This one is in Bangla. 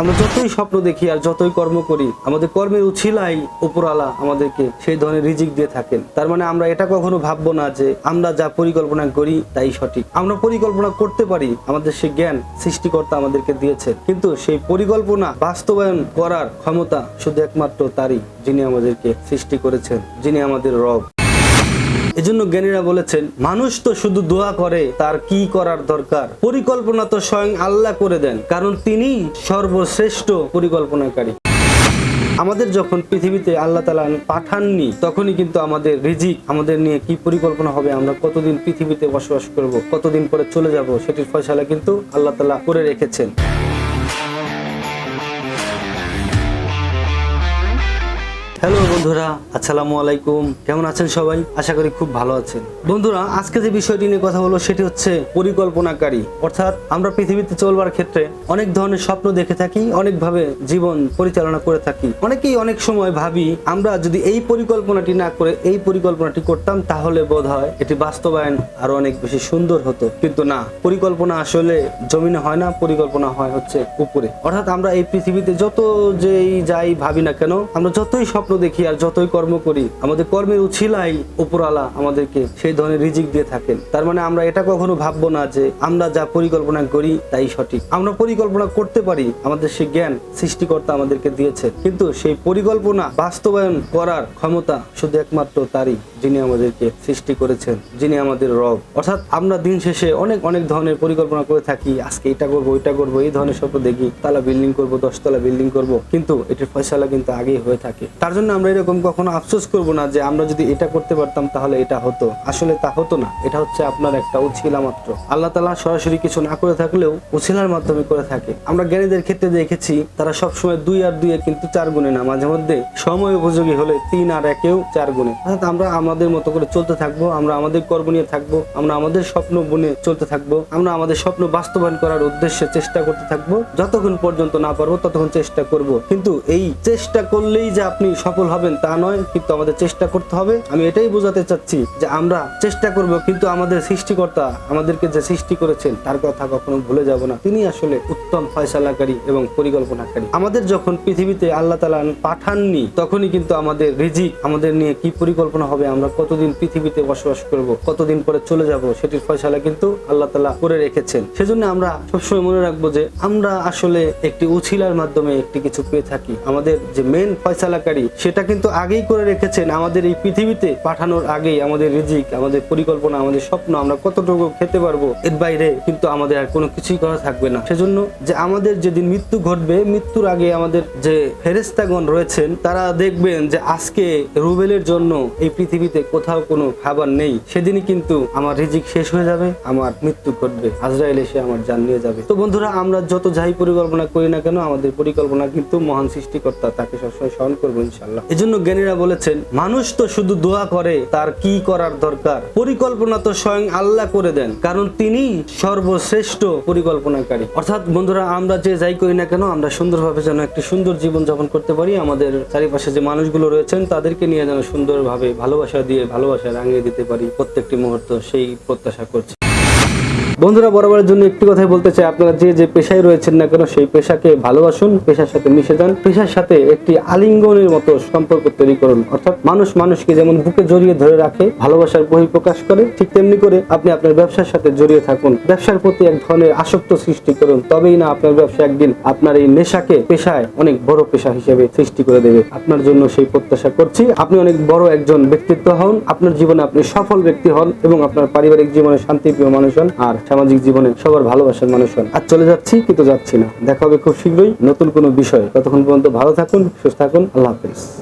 আমরা যতই স্বপ্ন দেখি আর যতই কর্ম করি, আমাদের কর্মের উছিলাই উপরালা আমাদেরকে সেই ধরনের রিজিক দিয়ে থাকেন। তার মানে আমরা এটা কখনো ভাববো না যে আমরা যা পরিকল্পনা করি তাই সঠিক। আমরা পরিকল্পনা করতে পারি, আমাদের সেই জ্ঞান সৃষ্টিকর্তা আমাদেরকে দিয়েছে। কিন্তু সেই পরিকল্পনা বাস্তবায়ন করার ক্ষমতা শুধু একমাত্র তারই, যিনি আমাদেরকে সৃষ্টি করেছেন, যিনি আমাদের রব। এজন্য জ্ঞানীরা বলেছেন, মানুষ তো শুধু দোয়া করে, তার কি করার দরকার? পরিকল্পনা তো স্বয়ং আল্লাহ করে দেন, কারণ তিনি সর্বশ্রেষ্ঠ পরিকল্পনাকারী। আমাদের যখন পৃথিবীতে আল্লাহ তালা পাঠাননি, তখনই কিন্তু আমাদের রিজিক, আমাদের নিয়ে কি পরিকল্পনা হবে, আমরা কতদিন পৃথিবীতে বসবাস করব, কতদিন পরে চলে যাব, সেটির ফয়সালা কিন্তু আল্লাহ তালা করে রেখেছেন। হ্যালো বন্ধুরা, আসসালামু আলাইকুম। কেমন আছেন সবাই? আশা করি খুব ভালো আছেন। বন্ধুরা, আজকে যে বিষয়টি নিয়ে কথা বলব সেটি হচ্ছে পরিকল্পনাকারী। অর্থাৎ আমরা পৃথিবীতে চলবার ক্ষেত্রে অনেক ধরনের স্বপ্ন দেখে থাকি, অনেকভাবে জীবন পরিচালনা করে থাকি। অনেকেই অনেক সময় ভাবি, আমরা যদি এই পরিকল্পনাটি না করে এই পরিকল্পনাটি করতাম, তাহলে বোধ হয় এটি বাস্তবায়ন আরও অনেক বেশি সুন্দর হতো। কিন্তু না, পরিকল্পনা আসলে জমিনে হয় না, পরিকল্পনা হয় হচ্ছে উপরে। অর্থাৎ আমরা এই পৃথিবীতে যত যেই যাই ভাবি না কেন, আমরা যতই স্বপ্ন দেখি আর যতই কর্ম করি, আমাদের কর্মের উছিলাই উপরালা আমাদেরকে সেই ধরনের রিজিক দিয়ে থাকেন। তার মানে আমরা এটা কখনো ভাববো না যে আমরা যা পরিকল্পনা করি তাই সঠিক। আমরা পরিকল্পনা করতে পারি, আমাদের সেই জ্ঞান সৃষ্টিকর্তা আমাদেরকে দিয়েছে। কিন্তু সেই পরিকল্পনা বাস্তবায়ন করার ক্ষমতা শুধু একমাত্র তারই। যিনি আমাদেরকে সৃষ্টি করেছেন, যিনি আমাদের রব। অর্থাৎ আমরা দিন শেষে অনেক অনেক ধরনের পরিকল্পনা করে থাকি, আজকে এটা করব, ওইটা করব, এই ধরনের স্বপ্ন দেখি, তালা বিল্ডিং করব, দশতলা বিল্ডিং করব, কিন্তু এটির ফয়সালা কিন্তু আগেই হয়ে থাকে। তার জন্য আমরা এরকম কখনো আফসোস করব না যে আমরা যদি এটা করতে পারতাম, তাহলে এটা হতো। আসলে তা হতো না। এটা হচ্ছে আপনার একটা উছিলা মাত্র। আল্লাহ তালা সরাসরি কিছু না করে থাকলেও উছিলার মাধ্যমে করে থাকে। আমরা জ্ঞানীদের ক্ষেত্রে দেখেছি, তারা সবসময় দুই আর দুইয়ে কিন্তু চার গুণে না, মাঝে মধ্যে সময় উপযোগী হলে তিন আর একেও চার গুণে। অর্থাৎ আমরা আমাদের মতো করে চলতে থাকব, আমরা আমাদের কর্ম নিয়ে থাকব, আমরা আমাদের স্বপ্ন বনে চলতে থাকব, আমরা আমাদের স্বপ্ন বাস্তবায়ন করার উদ্দেশ্যে চেষ্টা করতে থাকব, যতক্ষণ পর্যন্ত না পারব ততক্ষণ চেষ্টা করব। কিন্তু এই চেষ্টা করলেই যে আপনি সফল হবেন তা নয়, কিন্তু আমাদের চেষ্টা করতে হবে। আমি এটাই বোঝাতে চাচ্ছি যে আমরা চেষ্টা করব, কিন্তু আমাদের সৃষ্টিকর্তা আমাদেরকে যে সৃষ্টি করেছেন, তার কথা কখনো ভুলে যাব না। তিনি আসলে উত্তম ফয়সালাকারী এবং পরিকল্পনাকারী। আমাদের যখন পৃথিবীতে আল্লাহ তালা পাঠাননি, তখনই কিন্তু আমাদের রিজিক আমাদের নিয়ে কি পরিকল্পনা হবে, আমরা কতদিন পৃথিবীতে বসবাস করব, কতদিন পরে চলে যাব, সেটির ফয়সালা কিন্তু আল্লাহ তালা করে রেখেছেন। সেজন্য আমরা সবসময় মনে রাখব যে আমরা আসলে একটি উছিলার মাধ্যমে একটি কিছু পেয়ে থাকি। আমাদের যে মেন ফয়সালাকারী, সেটা কিন্তু আগেই করে রেখেছেন। আমাদের এই পৃথিবীতে পাঠানোর আগেই আমাদের রিজিক, আমাদের পরিকল্পনা, আমাদের স্বপ্ন, আমরা কতটুকু খেতে পারব, এর বাইরে কিন্তু আমাদের আর কোনো কিছুই করা থাকবে না। সেজন্য যে আমাদের যেদিন মৃত্যু ঘটবে, মৃত্যুর আগে আমাদের যে ফেরেস্তাগণ রয়েছেন, তারা দেখবেন যে আজকে রুবেলের জন্য এই পৃথিবীতে কোথাও কোনো খাবার নেই, সেদিনই কিন্তু আমার রিজিক শেষ হয়ে যাবে, আমার মৃত্যু ঘটবে, আজরাইল এসে আমার জান নিয়ে যাবে। তো বন্ধুরা, আমরা যত যাই পরিকল্পনা করি না কেন, আমাদের পরিকল্পনা কিন্তু মহান সৃষ্টিকর্তা তাকে সবসময় স্মরণ করব ইনশাল্লাহ এজন্য জ্ঞানীরা বলেছেন, মানুষ তো শুধু দোয়া করে, তার কি করার দরকার? পরিকল্পনা তো স্বয়ং আল্লাহ করে দেন, কারণ তিনি সর্বশ্রেষ্ঠ পরিকল্পনাকারী। অর্থাৎ বন্ধুরা, আমরা যে যাই করি না কেন, আমরা সুন্দরভাবে যেন একটি সুন্দর জীবন যাপন করতে পারি। আমাদের চারিপাশে যে মানুষগুলো রয়েছেন, তাদেরকে নিয়ে যেন সুন্দরভাবে ভালোবাসা দিয়ে ভালোবাসা রাঙিয়ে দিতে পারি প্রত্যেকটি মুহূর্ত সেই প্রত্যাশা করছি। বন্ধুরা, বরাবরের জন্য একটি কথাই বলতে চাই। আপনারা যে যে পেশায় রয়েছেন না কেন, সেই পেশাকে ভালোবাসুন, পেশার সাথে মিশে যান। পেশার সাথে একটি আলিঙ্গনের মতো সম্পর্ক তৈরি করুন। অর্থাৎ মানুষ মানুষকে যেমন বুকে জড়িয়ে ধরে রাখে, ভালোবাসার বহিঃপ্রকাশ করে, ঠিক তেমনি করে আপনি আপনার ব্যবসার সাথে জড়িয়ে থাকুন। ব্যবসার প্রতি এক ধরনের আসক্ত সৃষ্টি করুন। তবেই না আপনার ব্যবসা একদিন আপনার এই নেশাকে পেশায় অনেক বড় পেশা হিসেবে সৃষ্টি করে দেবে। আপনার জন্য সেই প্রত্যাশা করছি। আপনি অনেক বড় একজন ব্যক্তিত্ব হন। আপনার জীবনে আপনি সফল ব্যক্তি হন এবং আপনার পারিবারিক জীবনে শান্তিপ্রিয় মানুষ হন। আর সামাজিক জীবনে সবার ভালোবাসার মানুষ হন। আর চলে যাচ্ছি, কিন্তু যাচ্ছি না। দেখা হবে খুব শীঘ্রই নতুন কোনো বিষয়। ততক্ষণ পর্যন্ত ভালো থাকুন, সুস্থ থাকুন। আল্লাহ হাফিজ।